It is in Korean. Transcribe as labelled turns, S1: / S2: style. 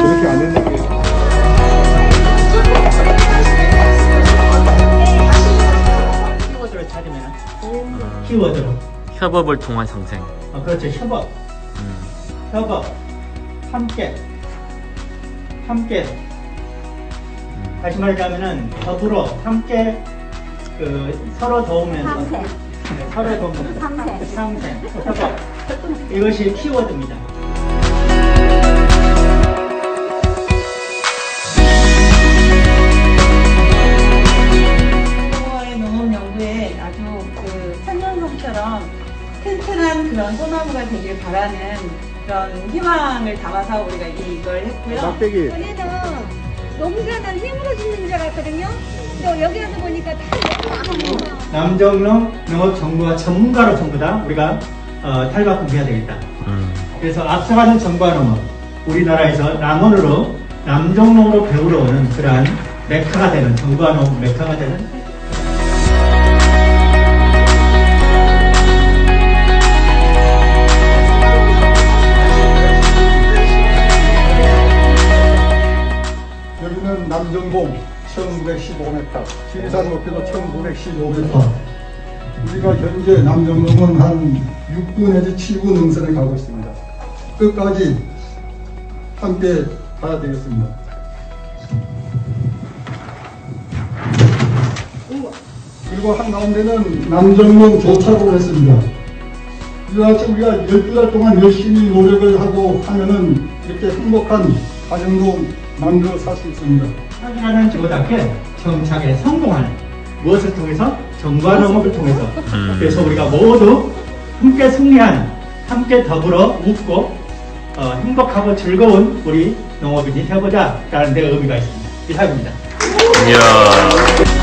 S1: 저렇게 안 했는데. 키워드를 찾으면 음. 키워드로. 협업을 통한 상생.
S2: 아 그렇죠 협업.
S1: 음.
S2: 협업. 함께. 함께. 음. 다시 말하자면은 더불어 함께 그 서로 도우면서
S3: 삼세.
S2: 네, 서로 도우면서
S3: 삼세.
S2: 상생 협업 이것이 키워드입니다.
S4: 튼튼한 그런 소나무가 되길 바라는 그런 희망을 담아서 우리가 이걸 했고요.
S5: 막대기
S3: 전에는 농사는 힘으로 짓는 줄 알았거든요. 근데 여기 와서 보니까 다 농사예요.
S2: 남정농 농업정보와 전문가로 전부 다 우리가 어, 탈바꿈 해야 되겠다.
S1: 음.
S2: 그래서 앞서가는 정부와 농업, 우리나라에서 남원으로 남정농으로 배우러 오는 그러한 메카가 되는 정부와 농업 메카가
S5: 되는 남정봉 1915m 지리산 높이도 1915m 우리가 현재 남정봉은 한 6구 내지 7구 능선에 가고 있습니다. 끝까지 함께 가야 되겠습니다. 그리고 한가운데는 남정봉 조차로 했습니다. 이와 같이 우리가 12달 동안 열심히 노력을 하고 하면은 이렇게 행복한 가정도 만들어 살 수 있습니다.
S2: 확인하는 지구답게 정착에 성공하는 무엇을 통해서 정부와 농업을 통해서
S1: 음.
S2: 그래서 우리가 모두 함께 승리한 함께 더불어 웃고 어, 행복하고 즐거운 우리 농업인이 되어보자 라는 데 의미가 있습니다 이상입니다
S1: 이야.